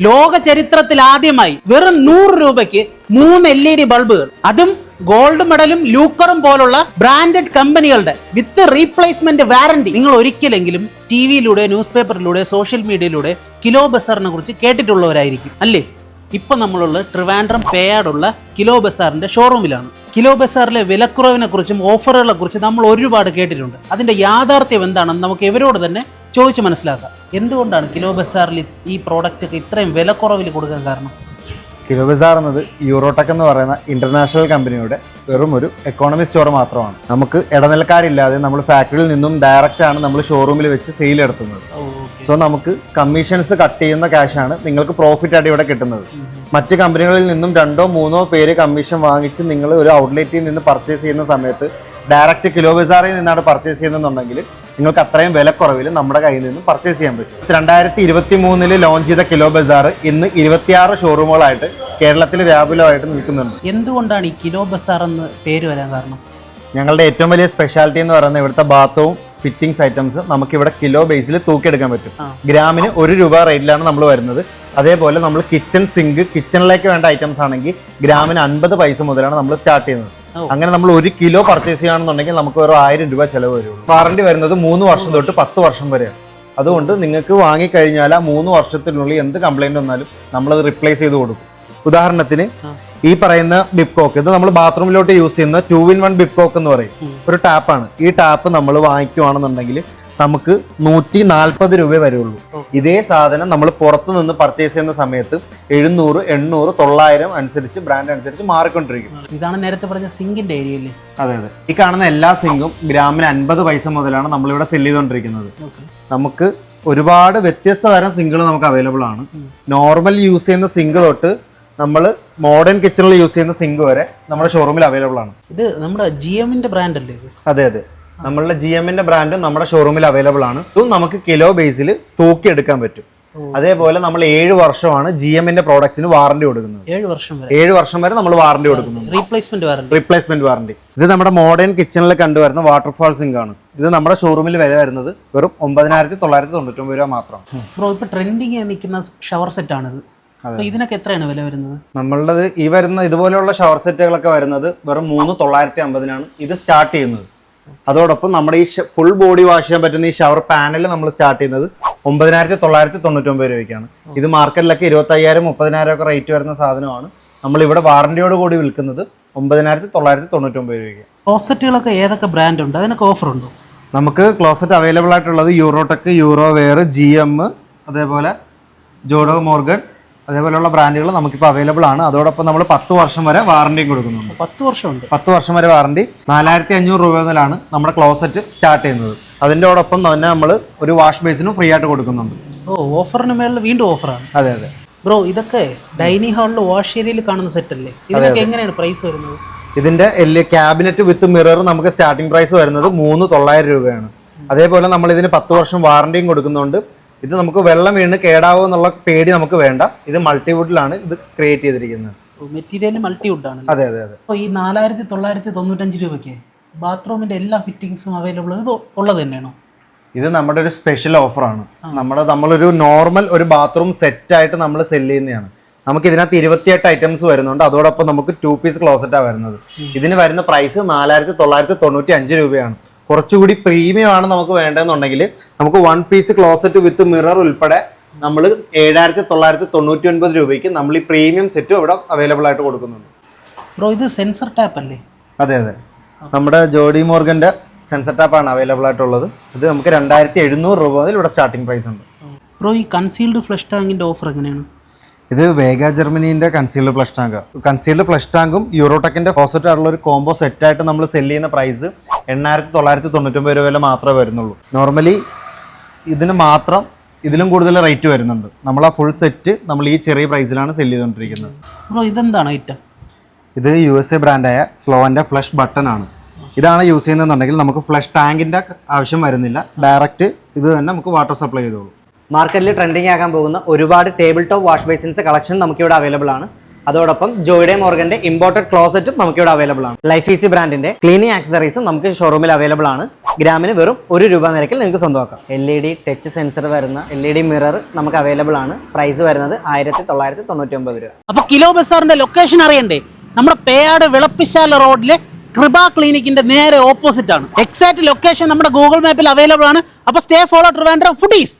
ലോക ചരിത്രത്തിൽ ആദ്യമായി വെറും നൂറ് രൂപയ്ക്ക് മൂന്ന് എൽ ഇ ഡി ബൾബുകൾ. അതും ഗോൾഡ് മെഡലും ലൂക്കറും പോലുള്ള ബ്രാൻഡഡ് കമ്പനികളുടെ വിത്ത് റീപ്ലേസ്മെന്റ് വാറണ്ടി നിങ്ങൾ ഒരിക്കലെങ്കിലും ടി വിയിലൂടെ ന്യൂസ് പേപ്പറിലൂടെ സോഷ്യൽ മീഡിയയിലൂടെ കിലോ ബസാറിനെ കുറിച്ച് കേട്ടിട്ടുള്ളവരായിരിക്കും. അല്ലേ? ഇപ്പൊ നമ്മളുള്ള ട്രിവാൻഡ്രം പേയാടുള്ള കിലോ ബസാറിന്റെ ഷോറൂമിലാണ്. കിലോ ബസാറിലെ വിലക്കുറവിനെ കുറിച്ചും ഓഫറുകളെ കുറിച്ചും നമ്മൾ ഒരുപാട് കേട്ടിട്ടുണ്ട്. അതിന്റെ യാഥാർത്ഥ്യം എന്താണെന്ന് നമുക്ക് ഇവരോട് തന്നെ ചോദിച്ച് മനസ്സിലാക്കാം. എന്തുകൊണ്ടാണ് കിലോ ബസാറിൽ ഈ പ്രോഡക്റ്റ് ഒക്കെ ഇത്രയും വിലക്കുറവിൽ കൊടുക്കാൻ കാരണം? കിലോ ബസാർ എന്നത് യൂറോടെക് എന്ന് പറയുന്ന ഇന്റർനാഷണൽ കമ്പനിയുടെ വെറും ഒരു എക്കോണമി സ്റ്റോർ മാത്രമാണ്. നമുക്ക് ഇടനിലക്കാരില്ലാതെ നമ്മൾ ഫാക്ടറിയിൽ നിന്നും ഡയറക്റ്റ് ആണ് നമ്മൾ ഷോറൂമിൽ വെച്ച് സെയിൽ നടത്തുന്നത്. സോ നമുക്ക് കമ്മീഷൻസ് കട്ട് ചെയ്യുന്ന ക്യാഷാണ് നിങ്ങൾക്ക് പ്രോഫിറ്റ് ആയിട്ട് ഇവിടെ കിട്ടുന്നത്. മറ്റ് കമ്പനികളിൽ നിന്നും രണ്ടോ മൂന്നോ പേര് കമ്മീഷൻ വാങ്ങിച്ച് നിങ്ങൾ ഒരു ഔട്ട്ലെറ്റിൽ നിന്ന് പർച്ചേസ് ചെയ്യുന്ന സമയത്ത് ഡയറക്റ്റ് കിലോ ബസാറിൽ നിന്നാണ് പർച്ചേസ് ചെയ്യുന്നതെന്നുണ്ടെങ്കിൽ നിങ്ങൾക്ക് അത്രയും വിലക്കുറവിൽ നമ്മുടെ കയ്യിൽ നിന്ന് പർച്ചേസ് ചെയ്യാൻ പറ്റും. രണ്ടായിരത്തി ഇരുപത്തി മൂന്നിൽ ലോഞ്ച് ചെയ്ത കിലോ ബസാർ ഇന്ന് ഇരുപത്തിയാറ് ഷോറൂമുകളായിട്ട് കേരളത്തിൽ വ്യാപുലമായിട്ട് നിൽക്കുന്നുണ്ട്. എന്തുകൊണ്ടാണ് ഈ കിലോ ബസാർ എന്ന് പേര് വരാൻ കാരണം? ഞങ്ങളുടെ ഏറ്റവും വലിയ സ്പെഷ്യാലിറ്റി എന്ന് പറയുന്നത് ഇവിടുത്തെ ബാത്റൂം ഫിറ്റിംഗ്സ് ഐറ്റംസ് നമുക്ക് ഇവിടെ കിലോ ബേസിൽ തൂക്കിയെടുക്കാൻ പറ്റും. ഗ്രാമിന് ഒരു രൂപ റേറ്റിലാണ് നമ്മൾ വരുന്നത്. അതേപോലെ നമ്മൾ കിച്ചൺ സിങ്ക് കിച്ചണിലേക്ക് വേണ്ട ഐറ്റംസ് ആണെങ്കിൽ ഗ്രാമിന് അൻപത് പൈസ മുതലാണ് നമ്മൾ സ്റ്റാർട്ട് ചെയ്യുന്നത്. അങ്ങനെ നമ്മൾ ഒരു കിലോ പർച്ചേസ് ചെയ്യുകയാണെന്നുണ്ടെങ്കിൽ നമുക്ക് ഒരു ആയിരം രൂപ ചിലവ് വരുള്ളൂ. വാറണ്ടി വരുന്നത് മൂന്ന് വർഷം തൊട്ട് പത്ത് വർഷം വരെയാണ്. അതുകൊണ്ട് നിങ്ങൾക്ക് വാങ്ങിക്കഴിഞ്ഞാൽ ആ മൂന്ന് വർഷത്തിനുള്ളിൽ എന്ത് കംപ്ലൈന്റ് വന്നാലും നമ്മളത് റിപ്ലേസ് ചെയ്ത് കൊടുക്കും. ഉദാഹരണത്തിന് ഈ പറയുന്ന ബിപ്കോക്ക് ഇത് നമ്മൾ ബാത്റൂമിലോട്ട് യൂസ് ചെയ്യുന്ന ടു ഇൻ വൺ ബിപ്കോക്ക് എന്ന് പറയും. ഒരു ടാപ്പാണ് ഈ ടാപ്പ് നമ്മൾ വാങ്ങിക്കുവാണെന്നുണ്ടെങ്കിൽ നമുക്ക് നൂറ്റി നാൽപ്പത് രൂപ വരുള്ളൂ ഇതേ സാധനം നമ്മൾ പുറത്തു നിന്ന് പർച്ചേസ് ചെയ്യുന്ന സമയത്ത് എഴുന്നൂറ് എണ്ണൂറ് തൊള്ളായിരം അനുസരിച്ച് ബ്രാൻഡ് അനുസരിച്ച് മാറിക്കൊണ്ടിരിക്കും. ഇതാണ് നേരത്തെ പറഞ്ഞ സിങ്കിന്റെ ഏരിയയിൽ അതെ അതെ. ഈ കാണുന്ന എല്ലാ സിങ്കും ഗ്രാമിന് അൻപത് പൈസ മുതലാണ് നമ്മളിവിടെ സെൽ ചെയ്തുകൊണ്ടിരിക്കുന്നത്. നമുക്ക് ഒരുപാട് വ്യത്യസ്ത തരം സിങ്കുകൾ നമുക്ക് അവൈലബിൾ ആണ്. നോർമൽ യൂസ് ചെയ്യുന്ന സിങ്ക് തൊട്ട് നമ്മൾ മോഡേൺ കിച്ചണിൽ യൂസ് ചെയ്യുന്ന സിങ്ക് വരെ നമ്മുടെ ഷോറൂമിൽ അവൈലബിൾ ആണ്. ഇത് നമ്മുടെ ജി എമ്മിന്റെ ബ്രാൻഡ് അല്ലേ അതെ അതെ. നമ്മളുടെ ജി എമ്മിന്റെ ബ്രാൻഡും നമ്മുടെ ഷോറൂമിൽ അവൈലബിൾ ആണ്. ഇതും നമുക്ക് കിലോ ബേസിൽ തൂക്കിയെടുക്കാൻ പറ്റും. അതേപോലെ നമ്മൾ ഏഴ് വർഷമാണ് ജി എമ്മിന്റെ പ്രോഡക്ട്സിന് വാറണ്ടി കൊടുക്കുന്നത്. ഏഴ് വർഷം വരെ. ഏഴ് വർഷം വരെ നമ്മൾ വാറണ്ടി കൊടുക്കുന്നുണ്ട് റീപ്ലേസ്മെന്റ് വാറണ്ടി റീപ്ലേസ്മെന്റ് വാറണ്ടി ഇത് നമ്മുടെ മോഡേൺ കിച്ചണിൽ കണ്ടുവരുന്ന വാട്ടർഫാൾ സിങ്ക് ആണ്. ഇത് നമ്മുടെ ഷോറൂമിൽ വില വരുന്നത് വെറും ഒമ്പതിനായിരത്തി തൊള്ളായിരത്തി തൊണ്ണൂറ്റൊമ്പത് രൂപ മാത്രം. ബ്രോ ഇപ്പൊ ട്രെൻഡിങ് നിൽക്കുന്ന ഷവർ സെറ്റ് ആണിത്. ഇതിനൊക്കെ എത്രയാണ് വില വരുന്നത്? നമ്മളുടെ ഈ വരുന്ന ഇതുപോലെയുള്ള ഷവർ സെറ്റുകളൊക്കെ വരുന്നത് വെറും മൂന്ന് തൊള്ളായിരത്തി അമ്പതിനാണ്. ഇത് സ്റ്റാർട്ട് ചെയ്യുന്നത്. അതോടൊപ്പം നമ്മുടെ ഈ ഫുൾ ബോഡി വാഷ് ചെയ്യാൻ പറ്റുന്ന ഈ ഷവർ പാനൽ നമ്മൾ സ്റ്റാർട്ട് ചെയ്യുന്നത് ഒമ്പതിനായിരത്തി തൊള്ളായിരത്തി തൊണ്ണൂറ്റൊമ്പത് രൂപയ്ക്കാണ്. ഇത് മാർക്കറ്റിലൊക്കെ ഇരുപത്തയ്യായിരം മുപ്പതിനായിരം ഒക്കെ റേറ്റ് വരുന്ന സാധനമാണ്. നമ്മൾ ഇവിടെ വാറണ്ടിയോട് കൂടി വിൽക്കുന്നത് ഒമ്പതിനായിരത്തി തൊള്ളായിരത്തി തൊണ്ണൂറ്റൊമ്പത് രൂപയ്ക്ക്. ക്ലോസറ്റുകളൊക്കെ ഏതൊക്കെ ബ്രാൻഡ് ഉണ്ട്? അതിനൊക്കെ ഓഫർ ഉണ്ടോ? നമുക്ക് ക്ലോസറ്റ് അവൈലബിൾ ആയിട്ടുള്ളത് യൂറോടെക് യൂറോവെയർ ജി എം അതേപോലെ ജോഡോ മോർഗൻ അതേപോലെയുള്ള ബ്രാൻഡുകൾ നമുക്കിപ്പോൾ അവൈലബിൾ ആണ്. അതോടൊപ്പം നമ്മൾ പത്ത് വർഷം വരെ വാറണ്ടിയും കൊടുക്കുന്നുണ്ട്. പത്ത് വർഷമുണ്ട് പത്ത് വർഷം വരെ വാറണ്ടി. നാലായിരത്തി അഞ്ഞൂറ് രൂപ മുതലാണ് നമ്മുടെ ക്ലോസറ്റ് സ്റ്റാർട്ട് ചെയ്യുന്നത്. അതിന്റെയോടൊപ്പം തന്നെ നമ്മൾ ഒരു വാഷ് ബേസിനും ഫ്രീ ആയിട്ട് കൊടുക്കുന്നുണ്ട്. ഓ ഓഫറിന് മേളിൽ വീണ്ടും ഓഫറാണ് അതെ അതെ. ബ്രോ ഇതൊക്കെ ഡൈനിങ് ഹാളിൽ വാഷ് ഏരിയയിൽ കാണുന്ന സെറ്റ് അല്ലേ? ഇതിനൊക്കെ എങ്ങനെയാണ് പ്രൈസ് വരുന്നത്? ഇതിന്റെ എല്ലാ ക്യാബിനറ്റ് വിത്ത് മിറർ നമുക്ക് സ്റ്റാർട്ടിംഗ് പ്രൈസ് വരുന്നത് മൂന്ന് തൊള്ളായിരം രൂപയാണ്. അതേപോലെ നമ്മൾ ഇതിന് പത്ത് വർഷം വാറണ്ടിയും കൊടുക്കുന്നുണ്ട്. ഇത് നമുക്ക് വെള്ളം വീണ് കേടാവോ എന്നുള്ള പേടി നമുക്ക് വേണ്ട. ഇത് മൾട്ടിവുഡിലാണ് ഇത് ക്രിയേറ്റ് ചെയ്തിരിക്കുന്നത്. മെറ്റീരിയൽ മൾട്ടിവുഡ് ആണ് അതെ അതെ അതെ. അപ്പോൾ ഈ നാലായിരത്തി തൊള്ളായിരത്തി തൊണ്ണൂറ്റഞ്ച് രൂപയ്ക്ക് ബാത്റൂമിന്റെ എല്ലാ ഫിറ്റിംഗ്സും അവൈലബിൾ ഇത് ഉള്ളത് തന്നെയാണോ? ഇത് നമ്മുടെ ഒരു സ്പെഷ്യൽ ഓഫറാണ് നമ്മുടെ നമ്മളൊരു നോർമൽ ഒരു ബാത്റൂം സെറ്റായിട്ട് നമ്മൾ സെല്ല് ചെയ്യുന്നതാണ്. നമുക്ക് ഇതിനകത്ത് ഇരുപത്തിയെട്ട് ഐറ്റംസ് വരുന്നുണ്ട്. അതോടൊപ്പം നമുക്ക് ടു പീസ് ക്ലോസറ്റാണ് വരുന്നത്. ഇതിന് വരുന്ന പ്രൈസ് നാലായിരത്തി തൊള്ളായിരത്തി തൊണ്ണൂറ്റി അഞ്ച് രൂപയാണ്. കുറച്ചുകൂടി പ്രീമിയം ആണ് നമുക്ക് വേണ്ടതെന്നുണ്ടെങ്കിൽ നമുക്ക് one piece closet with mirror ഉൾപ്പെടെ നമ്മൾ ഏഴായിരത്തി തൊള്ളായിരത്തി തൊണ്ണൂറ്റി ഒൻപത് രൂപയ്ക്ക് നമ്മൾ ഈ പ്രീമിയം സെറ്റും ഇവിടെ അവൈലബിൾ ആയിട്ട് കൊടുക്കുന്നുണ്ട്. ബ്രോ ഇത് സെൻസർ ടാപ്പ് അല്ലേ? അതെ അതെ. നമ്മുടെ ജോഡി മോർഗന്റെ സെൻസർ ടാപ്പാണ് അവൈലബിൾ ആയിട്ടുള്ളത്. ഇത് നമുക്ക് രണ്ടായിരത്തി എഴുന്നൂറ് രൂപ മുതൽ ഇവിടെ സ്റ്റാർട്ടിംഗ് പ്രൈസ് ഉണ്ട്. ബ്രോ ഈ കൺസീൽഡ് ഫ്ലഷ് ടാങ്കിന്റെ ഓഫർ എങ്ങനെയാണ്? ഇത് Vega ജർമ്മനീന്റെ concealed flush tank concealed flush ടാങ്കും യൂറോടെക്കിന്റെ ഫോസറ്റ് ആയിട്ടുള്ള ഒരു കോംബോ സെറ്റായിട്ട് നമ്മൾ സെൽ ചെയ്യുന്ന പ്രൈസ് എണ്ണായിരത്തി തൊള്ളായിരത്തി തൊണ്ണൂറ്റൊമ്പത് രൂപ വില മാത്രമേ വരുന്നുള്ളൂ. നോർമലി ഇതിന് മാത്രം ഇതിലും കൂടുതൽ റേറ്റ് വരുന്നുണ്ട്. നമ്മൾ ആ ഫുൾ സെറ്റ് നമ്മൾ ഈ ചെറിയ പ്രൈസിലാണ് സെൽ ചെയ്തുകൊണ്ടിരിക്കുന്നത് ബ്രോ ഇതെന്താണ് ഐറ്റം ഇത് യു എസ് എ ബ്രാൻഡായ സ്ലോവന്റെ ഫ്ലഷ് ബട്ടൺ ആണ്. ഇതാണ് യൂസ് ചെയ്യുന്നതെന്നുണ്ടെങ്കിൽ നമുക്ക് ഫ്ലഷ് ടാങ്കിന്റെ ആവശ്യം വരുന്നില്ല. ഡയറക്റ്റ് ഇത് തന്നെ നമുക്ക് വാട്ടർ സപ്ലൈ ചെയ്തോളൂ. മാർക്കറ്റിൽ ട്രെൻഡിങ് ആകാൻ പോകുന്ന ഒരുപാട് table top wash basins collection നമുക്കിവിടെ അവൈലബിൾ ആണ്. അതോടൊപ്പം ജോയിഡെ മോർഗന്റെ ഇമ്പോർട്ടഡ് ക്ലോസറ്റും നമുക്ക് ഇവിടെ അവൈലബിൾ ആണ്. ലൈഫ് ഈസി ബ്രാൻഡിന്റെ ക്ലീനിങ് ആക്സറീസും നമുക്ക് ഷോറൂമിൽ അവൈലബിൾ ആണ്. ഗ്രാമിന് വെറും ഒരു രൂപ നിരക്കിൽ നിങ്ങൾക്ക് സ്വന്തമാക്കാം. L E D touch sensor വരുന്ന എൽ ഇ ഡി മിറർ നമുക്ക് അവൈലബിൾ ആണ്. പ്രൈസ് വരുന്നത് ആയിരത്തി തൊള്ളായിരത്തി തൊണ്ണൂറ്റി ഒമ്പത് രൂപ. അപ്പൊ കിലോ ബസാറിന്റെ ലൊക്കേഷൻ അറിയണ്ടേ? നമ്മുടെ പേയാട് വിളപ്പിശാല റോഡിലെ കൃപ ക്ലിനിക്കിന്റെ നേരെ ഓപ്പോസിറ്റ് ആണ്. എക്സാക്ട് ലൊക്കേഷൻ നമ്മുടെ ഗൂഗിൾ മാപ്പിൽ അവൈലബിൾ ആണ്. അപ്പൊ സ്റ്റേ ഫോളോ ട്രിവാൻഡ്രം ഫുഡീസ്